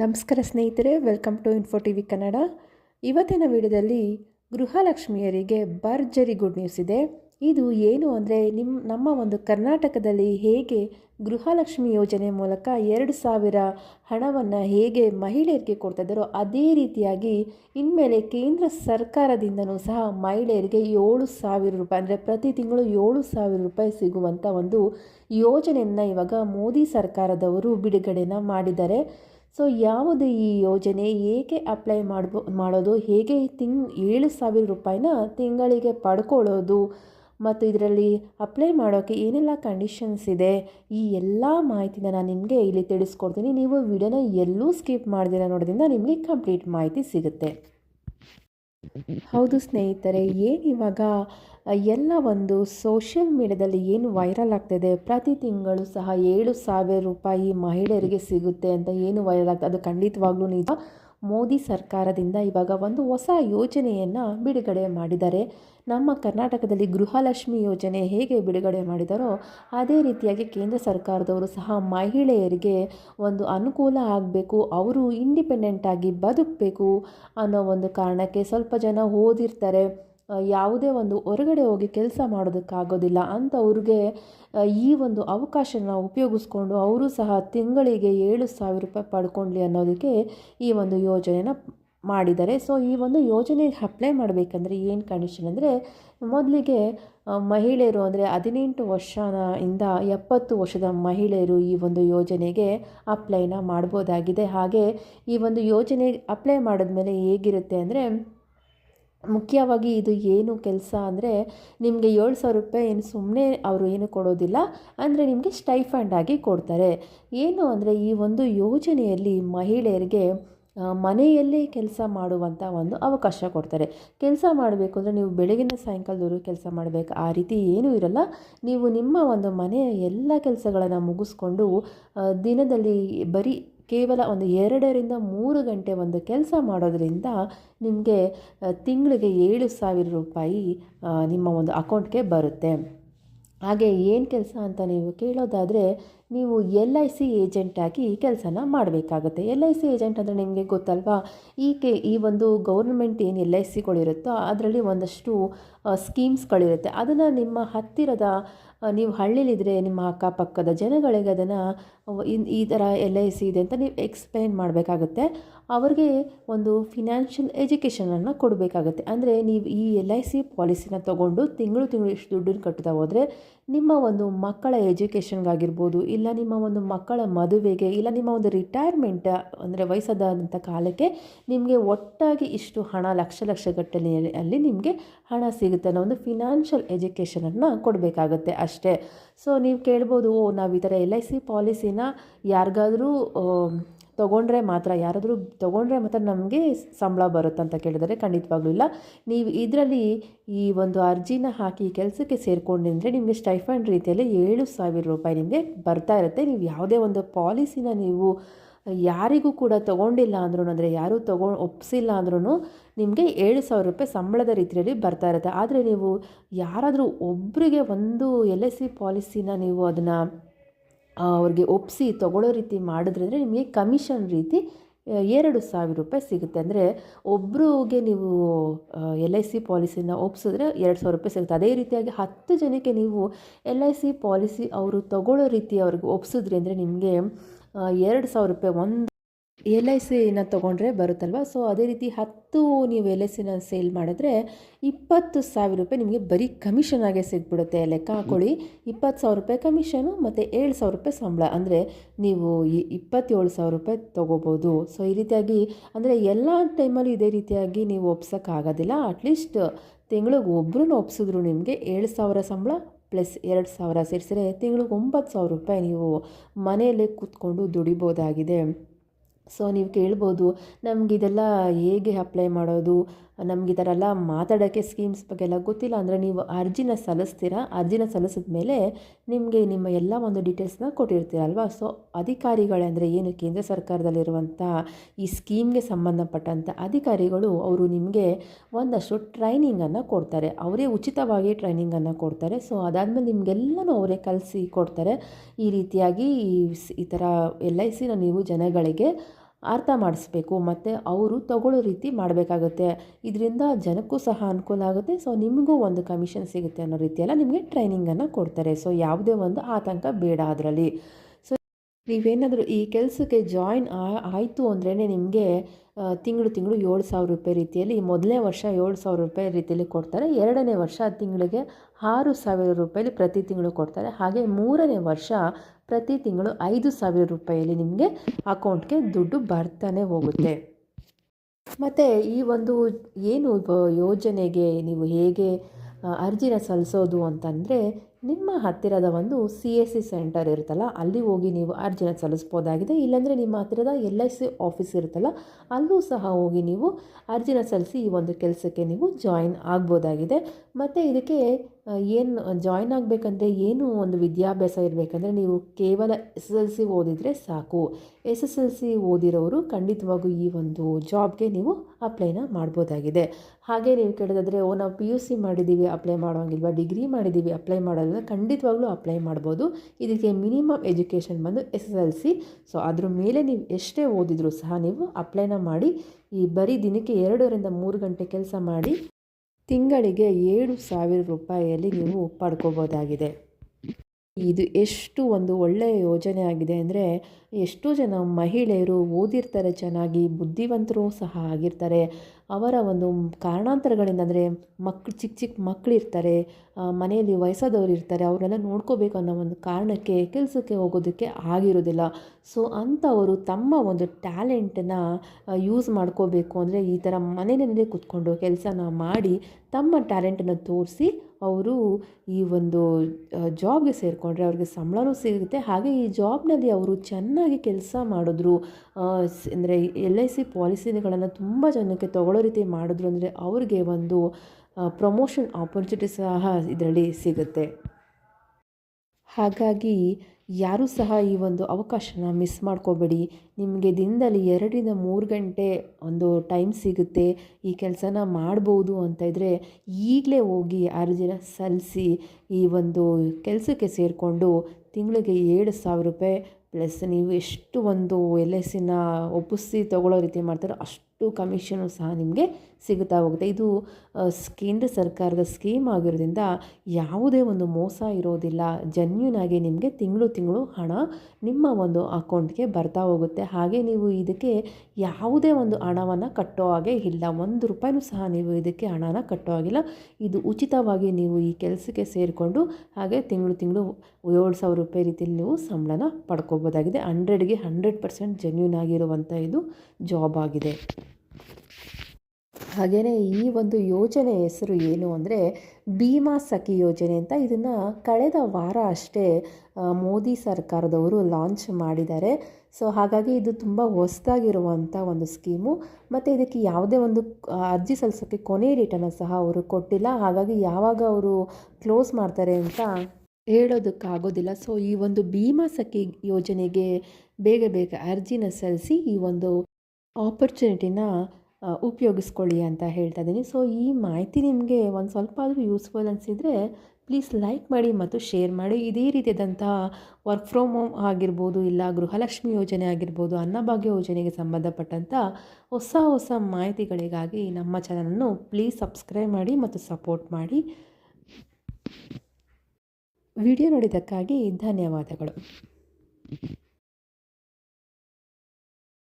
ನಮಸ್ಕಾರ ಸ್ನೇಹಿತರೆ welcome to info T V Kannada ಇವತ್ತಿನ ವಿಡಿಯೋದಲ್ಲಿ ಗೃಹಲಕ್ಷ್ಮಿಯರಿಗೆ ಭರ್ಜರಿ ಗುಡ್ ನ್ಯೂಸ್ ಇದೆ. ಇದು ಏನು ಅಂದರೆ ನಿಮ್ಮ ನಮ್ಮ ಒಂದು ಕರ್ನಾಟಕದಲ್ಲಿ ಹೇಗೆ ಗೃಹಲಕ್ಷ್ಮಿ ಯೋಜನೆ ಮೂಲಕ ಎರಡು ಸಾವಿರ ಹಣವನ್ನು ಹೇಗೆ ಮಹಿಳೆಯರಿಗೆ ಕೊಡ್ತಾ ಇದ್ದಾರೋ ಅದೇ ರೀತಿಯಾಗಿ ಇನ್ಮೇಲೆ ಕೇಂದ್ರ ಸರ್ಕಾರದಿಂದನೂ ಸಹ ಮಹಿಳೆಯರಿಗೆ ಏಳು ಸಾವಿರ ರೂಪಾಯಿ ಅಂದರೆ ಪ್ರತಿ ತಿಂಗಳು ಏಳು ಸಾವಿರ ರೂಪಾಯಿ ಸಿಗುವಂಥ ಒಂದು ಯೋಜನೆಯನ್ನು ಇವಾಗ ಮೋದಿ ಸರ್ಕಾರದವರು ಬಿಡುಗಡೆನ ಮಾಡಿದ್ದಾರೆ. ಸೊ ಯಾವುದು ಈ ಯೋಜನೆ? ಏಕೆ ಅಪ್ಲೈ ಮಾಡ್ಬೋ ಮಾಡೋದು? ಹೇಗೆ ತಿಂಗ್ ಏಳು ಸಾವಿರ ರೂಪಾಯಿನ ತಿಂಗಳಿಗೆ ಪಡ್ಕೊಳ್ಳೋದು? ಮತ್ತು ಇದರಲ್ಲಿ ಅಪ್ಲೈ ಮಾಡೋಕ್ಕೆ ಏನೆಲ್ಲ ಕಂಡೀಷನ್ಸ್ ಇದೆ? ಈ ಎಲ್ಲ ಮಾಹಿತಿನ ನಾನು ನಿಮಗೆ ಇಲ್ಲಿ ತಿಳಿಸ್ಕೊಡ್ತೀನಿ. ನೀವು ವಿಡಿಯೋನ ಎಲ್ಲೂ ಸ್ಕಿಪ್ ಮಾಡಿದಿರ ನೋಡೋದ್ರಿಂದ ನಿಮಗೆ ಕಂಪ್ಲೀಟ್ ಮಾಹಿತಿ ಸಿಗುತ್ತೆ. ಹೌದು ಸ್ನೇಹಿತರೆ, ಏನು ಇವಾಗ ಎಲ್ಲ ಒಂದು ಸೋಷಿಯಲ್ ಮೀಡ್ಯಾದಲ್ಲಿ ಏನು ವೈರಲ್ ಆಗ್ತಿದೆ? ಪ್ರತಿ ತಿಂಗಳು ಸಹ ಏಳು ಸಾವಿರ ರೂಪಾಯಿ ಮಹಿಳೆಯರಿಗೆ ಸಿಗುತ್ತೆ ಅಂತ ಏನು ವೈರಲ್ ಆಗ್ತದೆ ಅದು ಖಂಡಿತವಾಗ್ಲೂ ನಿಜ. ಮೋದಿ ಸರ್ಕಾರದಿಂದ ಇವಾಗ ಒಂದು ಹೊಸ ಯೋಜನೆಯನ್ನು ಬಿಡುಗಡೆ ಮಾಡಿದ್ದಾರೆ. ನಮ್ಮ ಕರ್ನಾಟಕದಲ್ಲಿ ಗೃಹಲಕ್ಷ್ಮಿ ಯೋಜನೆ ಹೇಗೆ ಬಿಡುಗಡೆ ಮಾಡಿದಾರೋ ಅದೇ ರೀತಿಯಾಗಿ ಕೇಂದ್ರ ಸರ್ಕಾರದವರು ಸಹ ಮಹಿಳೆಯರಿಗೆ ಒಂದು ಅನುಕೂಲ ಆಗಬೇಕು, ಅವರು ಇಂಡಿಪೆಂಡೆಂಟಾಗಿ ಬದುಕಬೇಕು ಅನ್ನೋ ಒಂದು ಕಾರಣಕ್ಕೆ ಸ್ವಲ್ಪ ಜನ ಓದಿರ್ತಾರೆ. ಯಾವುದೇ ಒಂದು ಹೊರಗಡೆ ಹೋಗಿ ಕೆಲಸ ಮಾಡೋದಕ್ಕಾಗೋದಿಲ್ಲ. ಅಂಥವ್ರಿಗೆ ಈ ಒಂದು ಅವಕಾಶನ ಉಪಯೋಗಿಸ್ಕೊಂಡು ಅವರು ಸಹ ತಿಂಗಳಿಗೆ ಏಳು ಸಾವಿರ ರೂಪಾಯಿ ಪಡ್ಕೊಳ್ಳಿ ಅನ್ನೋದಕ್ಕೆ ಈ ಒಂದು ಯೋಜನೆನ ಮಾಡಿದ್ದಾರೆ. ಸೊ ಈ ಒಂದು ಯೋಜನೆಗೆ ಅಪ್ಲೈ ಮಾಡಬೇಕಂದ್ರೆ ಏನು ಕಂಡೀಷನ್ ಅಂದರೆ, ಮೊದಲಿಗೆ ಮಹಿಳೆಯರು ಅಂದರೆ ಹದಿನೆಂಟು ವರ್ಷನ ಇಂದ ಎಪ್ಪತ್ತು ವರ್ಷದ ಮಹಿಳೆಯರು ಈ ಒಂದು ಯೋಜನೆಗೆ ಅಪ್ಲೈನ ಮಾಡ್ಬೋದಾಗಿದೆ. ಹಾಗೆ ಈ ಒಂದು ಯೋಜನೆ ಅಪ್ಲೈ ಮಾಡಿದ್ಮೇಲೆ ಹೇಗಿರುತ್ತೆ ಅಂದರೆ ಮುಖ್ಯವಾಗಿ ಇದು ಏನು ಕೆಲಸ ಅಂದರೆ ನಿಮಗೆ ಏಳು ಸಾವಿರ ರೂಪಾಯಿ ಏನು ಸುಮ್ಮನೆ ಅವರು ಏನು ಕೊಡೋದಿಲ್ಲ, ಅಂದರೆ ನಿಮಗೆ ಸ್ಟೈಫಂಡ್ ಆಗಿ ಕೊಡ್ತಾರೆ. ಏನು ಅಂದರೆ ಈ ಒಂದು ಯೋಜನೆಯಲ್ಲಿ ಮಹಿಳೆಯರಿಗೆ ಮನೆಯಲ್ಲೇ ಕೆಲಸ ಮಾಡುವಂಥ ಒಂದು ಅವಕಾಶ ಕೊಡ್ತಾರೆ. ಕೆಲಸ ಮಾಡಬೇಕು ಅಂದರೆ ನೀವು ಬೆಳಗಿನ ಸಾಯಂಕಾಲದವರೆಗೂ ಕೆಲಸ ಮಾಡಬೇಕು. ಆ ರೀತಿ ಏನೂ ಇರಲ್ಲ. ನೀವು ನಿಮ್ಮ ಒಂದು ಮನೆಯ ಎಲ್ಲ ಕೆಲಸಗಳನ್ನು ಮುಗಿಸ್ಕೊಂಡು ದಿನದಲ್ಲಿ ಬರೀ ಕೇವಲ ಒಂದು ಎರಡರಿಂದ ಮೂರು ಗಂಟೆ ಒಂದು ಕೆಲಸ ಮಾಡೋದರಿಂದ ನಿಮಗೆ ತಿಂಗಳಿಗೆ ಏಳು ಸಾವಿರ ರೂಪಾಯಿ ನಿಮ್ಮ ಒಂದು ಅಕೌಂಟ್ಗೆ ಬರುತ್ತೆ. ಹಾಗೆ ಏನು ಕೆಲಸ ಅಂತ ನೀವು ಕೇಳೋದಾದರೆ, ನೀವು ಎಲ್ ಐ ಸಿ ಏಜೆಂಟಾಗಿ ಕೆಲಸನ ಮಾಡಬೇಕಾಗುತ್ತೆ. ಎಲ್ ಐ ಸಿ ಏಜೆಂಟ್ ಅಂದರೆ ನಿಮಗೆ ಗೊತ್ತಲ್ವಾ? ಈ ಕೆ ಈ ಒಂದು ಗೌರ್ಮೆಂಟ್ ಏನು ಎಲ್ ಐ ಸಿಗಳಿರುತ್ತೋ ಅದರಲ್ಲಿ ಒಂದಷ್ಟು ಸ್ಕೀಮ್ಸ್ಗಳಿರುತ್ತೆ. ಅದನ್ನು ನಿಮ್ಮ ಹತ್ತಿರದ ನೀವು ಹಳ್ಳಿಲಿದ್ದರೆ ನಿಮ್ಮ ಅಕ್ಕಪಕ್ಕದ ಜನಗಳಿಗೆ ಅದನ್ನು ಈ ಥರ ಎಲ್ ಐ ಸಿ ಇದೆ ಅಂತ ನೀವು ಎಕ್ಸ್ಪ್ಲೈನ್ ಮಾಡಬೇಕಾಗುತ್ತೆ. ಅವ್ರಿಗೆ ಒಂದು ಫಿನಾನ್ಷಿಯಲ್ ಎಜುಕೇಷನನ್ನು ಕೊಡಬೇಕಾಗುತ್ತೆ. ಅಂದರೆ ನೀವು ಈ ಎಲ್ ಐ ಸಿ ಪಾಲಿಸಿನ ತೊಗೊಂಡು ತಿಂಗಳು ತಿಂಗಳು ಇಷ್ಟು ದುಡ್ಡನ್ನು ಕಟ್ಟುತ್ತಾ ಹೋದರೆ ನಿಮ್ಮ ಒಂದು ಮಕ್ಕಳ ಎಜುಕೇಷನ್ಗಾಗಿರ್ಬೋದು ಇಲ್ಲ ನಿಮ್ಮ ಒಂದು ಮಕ್ಕಳ ಮದುವೆಗೆ, ಇಲ್ಲ ನಿಮ್ಮ ಒಂದು ರಿಟೈರ್ಮೆಂಟ್ ಅಂದರೆ ವಯಸ್ಸಾದಂಥ ಕಾಲಕ್ಕೆ ನಿಮಗೆ ಒಟ್ಟಾಗಿ ಇಷ್ಟು ಹಣ ಲಕ್ಷ ಲಕ್ಷ ಗಟ್ಟಲೆ ಅಲ್ಲಿ ನಿಮಗೆ ಹಣ ಸಿಗುತ್ತೆ ಅನ್ನೋ ಒಂದು ಫಿನಾನ್ಷಿಯಲ್ ಎಜುಕೇಷನನ್ನು ಕೊಡಬೇಕಾಗತ್ತೆ ಅಷ್ಟೇ. ಸೊ ನೀವು ಕೇಳ್ಬೋದು, ಓ, ನಾವು ಈ ಥರ ಎಲ್ ಐ ಸಿ ಪಾಲಿಸಿನ ಯಾರಿಗಾದರೂ ತೊಗೊಂಡ್ರೆ ಮಾತ್ರ, ಯಾರಾದರೂ ತೊಗೊಂಡ್ರೆ ಮಾತ್ರ ನಮಗೆ ಸಂಬಳ ಬರುತ್ತೆ ಅಂತ ಕೇಳಿದರೆ ಖಂಡಿತವಾಗ್ಲೂ ಇಲ್ಲ. ನೀವು ಇದರಲ್ಲಿ ಈ ಒಂದು ಅರ್ಜಿನ ಹಾಕಿ ಕೆಲಸಕ್ಕೆ ಸೇರಿಕೊಂಡಿದ್ರೆ ನಿಮಗೆ ಸ್ಟೈಫಂಡ್ ರೀತಿಯಲ್ಲಿ ಏಳು ಸಾವಿರ ರೂಪಾಯಿ ನಿಮಗೆ ಬರ್ತಾ ಇರುತ್ತೆ. ನೀವು ಯಾವುದೇ ಒಂದು ಪಾಲಿಸಿನ ನೀವು ಯಾರಿಗೂ ಕೂಡ ತೊಗೊಂಡಿಲ್ಲ ಅಂದ್ರೂ ಅಂದರೆ ಯಾರೂ ತೊಗೊಂಡು ಒಪ್ಪಿಸಿಲ್ಲ ಅಂದ್ರೂ ನಿಮಗೆ ಏಳು ಸಾವಿರ ರೂಪಾಯಿ ಸಂಬಳದ ರೀತಿಯಲ್ಲಿ ಬರ್ತಾ ಇರುತ್ತೆ. ಆದರೆ ನೀವು ಯಾರಾದರೂ ಒಬ್ಬರಿಗೆ ಒಂದು ಎಲ್ ಐ ಸಿ ಪಾಲಿಸಿನ ನೀವು ಅದನ್ನು ಅವ್ರಿಗೆ ಒಪ್ಪಿಸಿ ತಗೊಳ್ಳೋ ರೀತಿ ಮಾಡಿದ್ರೆ ನಿಮಗೆ ಕಮಿಷನ್ ರೀತಿ ಎರಡು ಸಾವಿರ ರೂಪಾಯಿ ಸಿಗುತ್ತೆ. ಅಂದರೆ ಒಬ್ರಿಗೆ ನೀವು ಎಲ್ ಐ ಸಿ ಪಾಲಿಸಿನ ಒಪ್ಸಿದ್ರೆ ಎರಡು ಸಾವಿರ ರೂಪಾಯಿ ಸಿಗುತ್ತೆ. ಅದೇ ರೀತಿಯಾಗಿ ಹತ್ತು ಜನಕ್ಕೆ ನೀವು ಎಲ್ ಐ ಸಿ ಪಾಲಿಸಿ ಅವರು ತಗೊಳ್ಳೋ ರೀತಿ ಅವ್ರಿಗೆ ಒಪ್ಸಿದ್ರಿ ಅಂದರೆ ನಿಮಗೆ ಎರಡು ಸಾವಿರ ರೂಪಾಯಿ ಒಂದು ಎಲ್ ಐ ಸಿನ ತೊಗೊಂಡ್ರೆ ಬರುತ್ತಲ್ವ? ಸೊ ಅದೇ ರೀತಿ ಹತ್ತು ನೀವು ಎಲ್ ಐ ಸಿನ ಸೇಲ್ ಮಾಡಿದ್ರೆ ಇಪ್ಪತ್ತು ಸಾವಿರ ರೂಪಾಯಿ ನಿಮಗೆ ಬರೀ ಕಮಿಷನ್ ಆಗೇ ಸಿಗ್ಬಿಡುತ್ತೆ. ಲೆಕ್ಕ ಹಾಕೊಳ್ಳಿ. ಇಪ್ಪತ್ತು ಸಾವಿರ ರೂಪಾಯಿ ಕಮಿಷನು ಮತ್ತು ಏಳು ಸಾವಿರ ರೂಪಾಯಿ ಸಂಬಳ. ಅಂದರೆ ನೀವು ಈ ಇಪ್ಪತ್ತೇಳು ಸಾವಿರ ರೂಪಾಯಿ ತೊಗೋಬೋದು. ಸೊ ಈ ರೀತಿಯಾಗಿ, ಅಂದರೆ ಎಲ್ಲ ಟೈಮಲ್ಲೂ ಇದೇ ರೀತಿಯಾಗಿ ನೀವು ಒಪ್ಸೋಕ್ಕಾಗೋದಿಲ್ಲ. ಅಟ್ಲೀಸ್ಟ್ ತಿಂಗಳಿಗೆ ಒಬ್ಬರೂ ಒಪ್ಸಿದ್ರು ನಿಮಗೆ ಏಳು ಸಾವಿರ ಸಂಬಳ ಪ್ಲಸ್ ಎರಡು ಸಾವಿರ ಸೇರಿಸಿದ್ರೆ ತಿಂಗಳಿಗೆ ಒಂಬತ್ತು ಸಾವಿರ ರೂಪಾಯಿ ನೀವು ಮನೆಯಲ್ಲೇ ಕೂತ್ಕೊಂಡು ದುಡಿಬೋದಾಗಿದೆ. ಸೊ ನೀವು ಕೇಳ್ಬೋದು ನಮಗಿದೆಲ್ಲ ಹೇಗೆ ಅಪ್ಲೈ ಮಾಡೋದು, ನಮ್ಗೆ ಈ ಥರ ಎಲ್ಲ ಮಾತಾಡೋಕ್ಕೆ ಸ್ಕೀಮ್ಸ್ ಬಗ್ಗೆ ಎಲ್ಲ ಗೊತ್ತಿಲ್ಲ. ಅಂದರೆ ನೀವು ಅರ್ಜಿನ ಸಲ್ಲಿಸ್ತೀರಾ? ಅರ್ಜಿನ ಸಲ್ಲಿಸಿದ ಮೇಲೆ ನಿಮಗೆ ನಿಮ್ಮ ಎಲ್ಲ ಒಂದು ಡೀಟೇಲ್ಸ್ನ ಕೊಟ್ಟಿರ್ತೀರಲ್ವ? ಸೊ ಅಧಿಕಾರಿಗಳಂದರೆ ಏನು? ಕೇಂದ್ರ ಸರ್ಕಾರದಲ್ಲಿರುವಂಥ ಈ ಸ್ಕೀಮ್ಗೆ ಸಂಬಂಧಪಟ್ಟಂಥ ಅಧಿಕಾರಿಗಳು ಅವರು ನಿಮಗೆ ಒಂದಷ್ಟು ಟ್ರೈನಿಂಗನ್ನು ಕೊಡ್ತಾರೆ. ಅವರೇ ಉಚಿತವಾಗಿ ಟ್ರೈನಿಂಗನ್ನು ಕೊಡ್ತಾರೆ. ಸೊ ಅದಾದಮೇಲೆ ನಿಮಗೆಲ್ಲನೂ ಅವರೇ ಕಲಿಸಿ ಕೊಡ್ತಾರೆ. ಈ ರೀತಿಯಾಗಿ ಈ ಥರ ಎಲ್ ಐ ಸಿನ ನೀವು ಜನಗಳಿಗೆ ಅರ್ಥ ಮಾಡಿಸ್ಬೇಕು, ಮತ್ತು ಅವರು ತಗೊಳ್ಳೋ ರೀತಿ ಮಾಡಬೇಕಾಗುತ್ತೆ. ಇದರಿಂದ ಜನಕ್ಕೂ ಸಹ ಅನುಕೂಲ ಆಗುತ್ತೆ. ಸೊ ನಿಮಗೂ ಒಂದು ಕಮಿಷನ್ ಸಿಗುತ್ತೆ ಅನ್ನೋ ರೀತಿಯೆಲ್ಲ ನಿಮಗೆ ಟ್ರೈನಿಂಗನ್ನು ಕೊಡ್ತಾರೆ. ಸೊ ಯಾವುದೇ ಒಂದು ಆತಂಕ ಬೇಡ ಅದರಲ್ಲಿ. ನೀವೇನಾದರೂ ಈ ಕೆಲಸಕ್ಕೆ ಜಾಯಿನ್ ಆಯಿತು ಅಂದ್ರೇ ನಿಮಗೆ ತಿಂಗಳು ತಿಂಗಳು ಏಳು ಸಾವಿರ ರೂಪಾಯಿ ರೀತಿಯಲ್ಲಿ ಮೊದಲನೇ ವರ್ಷ ಏಳು ಸಾವಿರ ರೂಪಾಯಿ ರೀತಿಯಲ್ಲಿ ಕೊಡ್ತಾರೆ. ಎರಡನೇ ವರ್ಷ ತಿಂಗಳಿಗೆ ಆರು ಸಾವಿರ ರೂಪಾಯಲ್ಲಿ ಪ್ರತಿ ತಿಂಗಳು ಕೊಡ್ತಾರೆ. ಹಾಗೆ ಮೂರನೇ ವರ್ಷ ಪ್ರತಿ ತಿಂಗಳು ಐದು ಸಾವಿರ ರೂಪಾಯಲ್ಲಿ ನಿಮಗೆ ಅಕೌಂಟ್ಗೆ ದುಡ್ಡು ಬರ್ತಾನೆ ಹೋಗುತ್ತೆ. ಮತ್ತು ಈ ಒಂದು ಏನು ಯೋಜನೆಗೆ ನೀವು ಹೇಗೆ ಅರ್ಜಿನ ಸಲ್ಲಿಸೋದು ಅಂತಂದರೆ ನಿಮ್ಮ ಹತ್ತಿರದ ಒಂದು ಸಿ ಎಸ್ ಸಿ ಸೆಂಟರ್ ಇರುತ್ತಲ್ಲ, ಅಲ್ಲಿ ಹೋಗಿ ನೀವು ಅರ್ಜಿನ ಸಲ್ಲಿಸ್ಬೋದಾಗಿದೆ. ಇಲ್ಲಾಂದರೆ ನಿಮ್ಮ ಹತ್ತಿರದ ಎಲ್ ಐ ಸಿ ಆಫೀಸ್ ಇರುತ್ತಲ್ಲ, ಅಲ್ಲೂ ಸಹ ಹೋಗಿ ನೀವು ಅರ್ಜಿನ ಸಲ್ಲಿಸಿ ಈ ಒಂದು ಕೆಲಸಕ್ಕೆ ನೀವು ಜಾಯಿನ್ ಆಗ್ಬೋದಾಗಿದೆ. ಮತ್ತು ಇದಕ್ಕೆ ಏನು ಜಾಯಿನ್ ಆಗಬೇಕಂದ್ರೆ ಏನು ಒಂದು ವಿದ್ಯಾಭ್ಯಾಸ ಇರಬೇಕಂದ್ರೆ ನೀವು ಕೇವಲ ಎಸ್ ಎಸ್ ಎಲ್ ಸಿ ಓದಿದರೆ ಸಾಕು. ಎಸ್ ಎಸ್ ಎಲ್ ಸಿ ಓದಿರೋರು ಖಂಡಿತವಾಗೂ ಈ ಒಂದು ಜಾಬ್ಗೆ ನೀವು ಅಪ್ಲೈನ ಮಾಡ್ಬೋದಾಗಿದೆ. ಹಾಗೆ ನೀವು ಕೇಳೋದಾದರೆ, ಓ, ನಾವು ಪಿ ಯು ಸಿ ಮಾಡಿದ್ದೀವಿ ಅಪ್ಲೈ ಮಾಡೋಂಗಿಲ್ವಾ ಡಿಗ್ರಿ ಮಾಡಿದ್ದೀವಿ ಅಪ್ಲೈ ಖಂಡಿತವಾಗ್ಲೂ ಅಪ್ಲೈ ಮಾಡ್ಬೋದು. ಇದಕ್ಕೆ ಮಿನಿಮಮ್ ಎಜುಕೇಷನ್ ಬಂದು S S L C so ಅದ್ರ ಮೇಲೆ ನೀವು ಎಷ್ಟೇ ಓದಿದರೂ ಸಹ ನೀವು ಅಪ್ಲೈನ ಮಾಡಿ, ಈ ಬರೀ ದಿನಕ್ಕೆ ಎರಡರಿಂದ ಮೂರು ಗಂಟೆ ಕೆಲಸ ಮಾಡಿ, ತಿಂಗಳಿಗೆ ಏಳು ಸಾವಿರ ರೂಪಾಯಿಯಲ್ಲಿ ನೀವು ಪಡ್ಕೋಬೋದಾಗಿದೆ. ಇದು ಎಷ್ಟು ಒಂದು ಒಳ್ಳೆಯ ಯೋಜನೆ ಆಗಿದೆ ಅಂದರೆ, ಎಷ್ಟೋ ಜನ ಮಹಿಳೆಯರು ಓದಿರ್ತಾರೆ, ಚೆನ್ನಾಗಿ ಬುದ್ಧಿವಂತರು ಸಹ ಆಗಿರ್ತಾರೆ. ಅವರ ಒಂದು ಕಾರಣಾಂತರಗಳಿಂದ ಅಂದರೆ ಮಕ್ಳು ಚಿಕ್ಕ ಚಿಕ್ಕ ಮಕ್ಕಳಿರ್ತಾರೆ ಮನೆಯಲ್ಲಿ ವಯಸ್ಸಾದವರು ಇರ್ತಾರೆ ಅವರೆಲ್ಲ ನೋಡ್ಕೋಬೇಕು ಅನ್ನೋ ಒಂದು ಕಾರಣಕ್ಕೆ ಕೆಲಸಕ್ಕೆ ಹೋಗೋದಕ್ಕೆ ಆಗಿರೋದಿಲ್ಲ. ಸೊ ಅಂಥವರು ತಮ್ಮ ಒಂದು ಟ್ಯಾಲೆಂಟನ್ನು ಯೂಸ್ ಮಾಡ್ಕೋಬೇಕು ಅಂದರೆ ಈ ಥರ ಮನೆಯಲ್ಲೇ ಕೂತ್ಕೊಂಡು ಕೆಲಸನ ಮಾಡಿ ತಮ್ಮ ಟ್ಯಾಲೆಂಟನ್ನು ತೋರಿಸಿ ಅವರು ಈ ಒಂದು ಜಾಬ್ಗೆ ಸೇರಿಕೊಂಡ್ರೆ ಅವ್ರಿಗೆ ಸಂಬಳನೂ ಸಿಗುತ್ತೆ. ಹಾಗೆ ಈ ಜಾಬ್ನಲ್ಲಿ ಅವರು ಚೆನ್ನಾಗಿ ಕೆಲಸ ಮಾಡಿದ್ರು ಅಂದರೆ ಎಲ್ ಐ ಸಿ ಪಾಲಿಸಿಗಳನ್ನು ತುಂಬ ಜನಕ್ಕೆ ತಗೊಳ್ಳೋ ರೀತಿ ಮಾಡಿದ್ರು ಅಂದರೆ ಅವ್ರಿಗೆ ಒಂದು ಪ್ರಮೋಷನ್ ಆಪರ್ಚುನಿಟಿ ಸಹ ಇದರಲ್ಲಿ ಸಿಗುತ್ತೆ. ಹಾಗಾಗಿ ಯಾರೂ ಸಹ ಈ ಒಂದು ಅವಕಾಶನ ಮಿಸ್ ಮಾಡ್ಕೋಬೇಡಿ. ನಿಮಗೆ ದಿನದಲ್ಲಿ ಎರಡರಿಂದ ಮೂರು ಗಂಟೆ ಒಂದು ಟೈಮ್ ಸಿಗುತ್ತೆ. ಈ ಕೆಲಸನ ಮಾಡ್ಬೋದು ಅಂತ ಇದ್ದರೆ ಈಗಲೇ ಹೋಗಿ ಅರ್ಜಿನ ಸಲ್ಲಿಸಿ ಈ ಒಂದು ಕೆಲಸಕ್ಕೆ ಸೇರಿಕೊಂಡು ತಿಂಗಳಿಗೆ ಏಳು ಸಾವಿರ ರೂಪಾಯಿ, ಪ್ಲಸ್ ನೀವು ಎಷ್ಟು ಒಂದು ಎಲ್ ಐ ಸಿನ ಒಪ್ಪಿಸಿ ತೊಗೊಳ್ಳೋ ರೀತಿ ಮಾಡ್ತಾರೋ ಅಷ್ಟು ಅಷ್ಟು ಕಮಿಷನು ಸಹ ನಿಮಗೆ ಸಿಗುತ್ತಾ ಹೋಗುತ್ತೆ. ಇದು ಕೇಂದ್ರ ಸರ್ಕಾರದ ಸ್ಕೀಮ್ ಆಗಿರೋದ್ರಿಂದ ಯಾವುದೇ ಒಂದು ಮೋಸ ಇರೋದಿಲ್ಲ. ಜೆನ್ಯೂನ್ ಆಗಿ ನಿಮಗೆ ತಿಂಗಳು ತಿಂಗಳು ಹಣ ನಿಮ್ಮ ಒಂದು ಅಕೌಂಟ್ಗೆ ಬರ್ತಾ ಹೋಗುತ್ತೆ. ಹಾಗೆ ನೀವು ಇದಕ್ಕೆ ಯಾವುದೇ ಒಂದು ಹಣವನ್ನು ಕಟ್ಟೋ ಹಾಗೆ ಇಲ್ಲ. ಒಂದು ರೂಪಾಯಿನೂ ಸಹ ನೀವು ಇದಕ್ಕೆ ಹಣನ ಕಟ್ಟೋ ಹಾಗಿಲ್ಲ. ಇದು ಉಚಿತವಾಗಿ ನೀವು ಈ ಕೆಲಸಕ್ಕೆ ಸೇರಿಕೊಂಡು ಹಾಗೆ ತಿಂಗಳು ತಿಂಗಳು ಏಳು ಸಾವಿರ ರೂಪಾಯಿ ರೀತಿಯಲ್ಲಿ ನೀವು ಸಂಬಳನ ಪಡ್ಕೋಬೋದಾಗಿದೆ. ಹಂಡ್ರೆಡ್ಗೆ ಹಂಡ್ರೆಡ್ ಪರ್ಸೆಂಟ್ ಜೆನ್ಯೂನ್ ಆಗಿರುವಂಥ ಇದು ಜಾಬ್ ಆಗಿದೆ. ಹಾಗೆಯೇ ಈ ಒಂದು ಯೋಜನೆ ಹೆಸರು ಏನು ಅಂದರೆ ಭೀಮಾ ಸಖಿ ಯೋಜನೆ ಅಂತ ಇದನ್ನು ಕಳೆದ ವಾರ ಅಷ್ಟೇ ಮೋದಿ ಸರ್ಕಾರದವರು ಲಾಂಚ್ ಮಾಡಿದ್ದಾರೆ. ಸೊ, ಹಾಗಾಗಿ ಇದು ತುಂಬ ಹೊಸದಾಗಿರುವಂಥ ಒಂದು ಸ್ಕೀಮು. ಮತ್ತು ಇದಕ್ಕೆ ಯಾವುದೇ ಒಂದು ಅರ್ಜಿ ಸಲ್ಲಿಸೋಕ್ಕೆ ಕೊನೆ ಡೇಟನ್ನು ಸಹ ಅವರು ಕೊಟ್ಟಿಲ್ಲ. ಹಾಗಾಗಿ ಯಾವಾಗ ಅವರು ಕ್ಲೋಸ್ ಮಾಡ್ತಾರೆ ಅಂತ ಹೇಳೋದಕ್ಕಾಗೋದಿಲ್ಲ. ಸೊ, ಈ ಒಂದು ಭೀಮಾ ಸಖಿ ಯೋಜನೆಗೆ ಬೇಗ ಬೇಗ ಅರ್ಜಿನ ಸಲ್ಲಿಸಿ ಈ ಒಂದು ಆಪರ್ಚುನಿಟಿನ ಉಪಯೋಗಿಸ್ಕೊಳ್ಳಿ ಅಂತ ಹೇಳ್ತಾ ಇದ್ದೀನಿ. ಸೊ ಈ ಮಾಹಿತಿ ನಿಮಗೆ ಒಂದು ಸ್ವಲ್ಪ ಆದರೂ ಯೂಸ್ಫುಲ್ ಅನಿಸಿದರೆ ಪ್ಲೀಸ್ ಲೈಕ್ ಮಾಡಿ ಮತ್ತು ಶೇರ್ ಮಾಡಿ. ಇದೇ ರೀತಿಯಾದಂತಹ ವರ್ಕ್ ಫ್ರಮ್ ಹೋಮ್ ಆಗಿರ್ಬೋದು, ಇಲ್ಲ ಗೃಹಲಕ್ಷ್ಮಿ ಯೋಜನೆ ಆಗಿರ್ಬೋದು, ಅನ್ನಭಾಗ್ಯ ಯೋಜನೆಗೆ ಸಂಬಂಧಪಟ್ಟಂಥ ಹೊಸ ಹೊಸ ಮಾಹಿತಿಗಳಿಗಾಗಿ ನಮ್ಮ ಚಾನಲನ್ನು ಪ್ಲೀಸ್ ಸಬ್ಸ್ಕ್ರೈಬ್ ಮಾಡಿ ಮತ್ತು ಸಪೋರ್ಟ್ ಮಾಡಿ. ವಿಡಿಯೋ ನೋಡಿದ್ದಕ್ಕಾಗಿ ಧನ್ಯವಾದಗಳು.